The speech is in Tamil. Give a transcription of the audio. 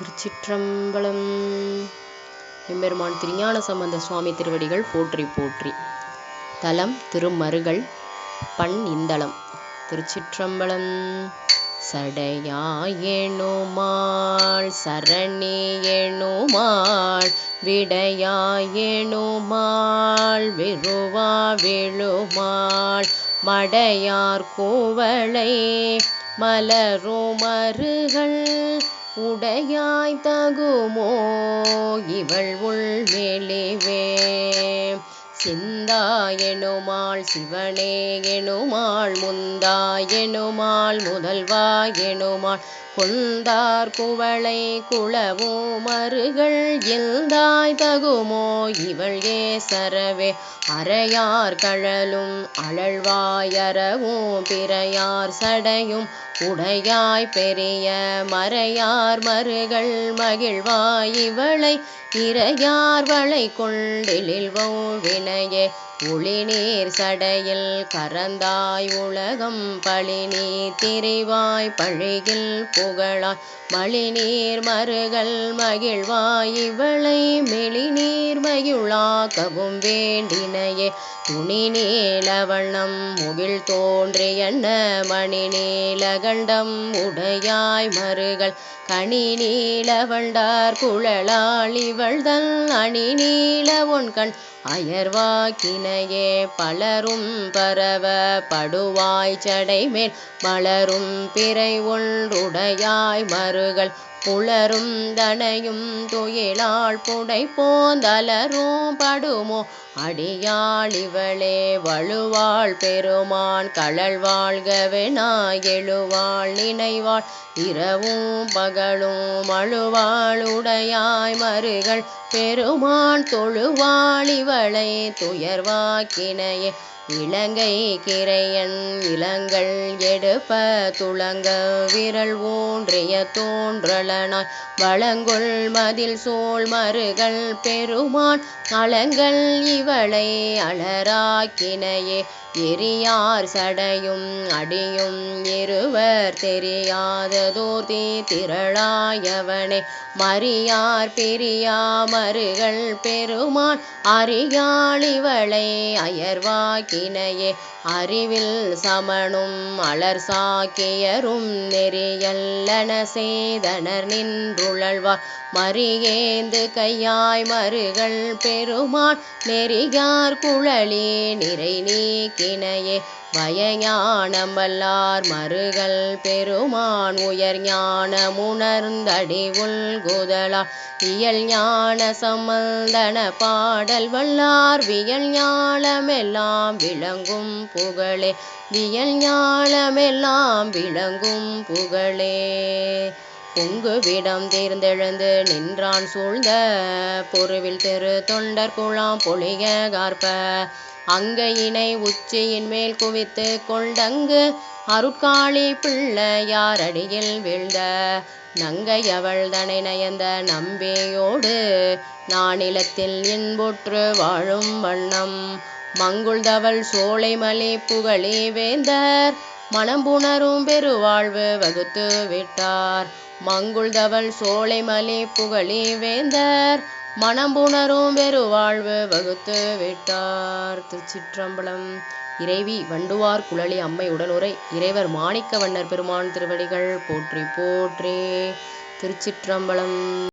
திருச்சிற்றம்பலம். எம்பெருமான் திருஞான சம்பந்த சுவாமி திருவடிகள் போற்றி போற்றி. தலம் திருமருகள் பண் இந்தளம். திருச்சிற்றம்பலம். சடையாயெனுமாள் சரணி விடையாயேணுமாள் விடையாயெனுமாள் விருவா விழுமாள் மடையார் கூவளை மலருமருகள் உடையாய் தகுமோ இவள் உள் மெலிவே சிந்தாயெனுமாள் சிவனே எனுமாள் முந்தாயெனுமாள் முதல்வாயெனுமாள் கொந்தார் குவளை குளவோ மருகள் எந்தாய் தகுமோ இவள் ஏ சரவே. அறையார் கழலும் அழல்வாயறவும் பிறையார் சடையும் உடையாய் பெரிய மறையார் மருகள் மகிழ்வாய் இவளை இறையார் வளை கொண்டெழில்வோ வினையே ஒளிநீர் சடையில் கரந்தாய் உலகம் பழினி திரிவாய் பழிகில் புகழாய் மழிநீர் மருகள் மகிழ்வாய் இவளை மெளிநீர் மகிழாக்கவும் வேண்டினையே. துணி நீலவண்ணம் முகில் தோன்றியன்ன மணி நீலகண்டம் உடையாய் மருகள் கனி நீலவண்டார் குழலாள் இவள்தல் அணி நீல உன் கண் அயர்வாக்கினையே பலரும் பரவ படுவாய் சடைமேல் மலரும் பிறை ஒன்றுடையாய் மறுகள் புலரும் தனையும் துயிலாள் புடை போந்தலரும் படுமோ? அடியாள் இவளே வழுவாள் பெருமான் கழல் வாழ்கவெனாய் எழுவாள் நினைவாள். இரவும் பகலும் அழுவாள் உடையாய் மருகள் பெருமான் தொழுவாள் இவளை துயர்வாக்கினையே. இலங்கை கிரையன் இளங்கள் எடுப்ப துளங்க விரல் ஊன்றிய தோன்றலனாய். வளங்கொள் மதில் சோழ் மருகள் பெருமான். அலங்கள் இவளை அலராக்கினையே எரியார் சடையும் அடியும் இருவர் தெரியாததோர்தி திரளாயவனே. மரியார் பிரியா மருகள் பெருமான் அறியாளிவளை. அயர்வாக்கினையே அறிவில் சமணும் அலர் சாக்கியரும் நெறியல்லன செய்தனர் நின்றுழல்வார் மறியேந்து கையாய் மருகள் பெருமான் நெறியார் குழலி நிறை நீக்கி வயஞானம் வல்லார் மருகள் பெருமான் உயர் ஞானமுணர்ந்தடி உள்குதலா. இயல் ஞான சம்பந்தன பாடல் வல்லார் வியல் ஞானமெல்லாம் விளங்கும் புகழே. வியல் ஞானமெல்லாம் விளங்கும் புகழே. பொங்குவிடம் தேர்ந்தெழுந்து நின்றான் சூழ்ந்த பொருவில் தெரு தொண்டர் குழாம் பொழிய கார்ப்ப. அங்கையினை உச்சியின் மேல் குவித்து கொண்டங்கு அருட்காளி பிள்ளையார் அடியில் வீழ்ந்த நங்கை அவள் தனை நயந்த நம்பியோடு நானிலத்தில் இன்புற்று வாழும் வண்ணம் மங்குள்தவள் சோலைமலி புகழி வேந்தர் மணம்புணரும் பெருவாழ்வு வகுத்து விட்டார். மங்குள்தவள் சோலைமலி புகழி வேந்தர் வெறு வாழ்வு வகுத்து விட்டார் திருச்சிற்றம்பலம். இறைவி வண்டுவார் குழலி அம்மை உடனுரை இறைவர் மாணிக்க வண்ணர் பெருமான் திருவடிகள் போற்றி போற்றி திருச்சிற்றம்பலம்.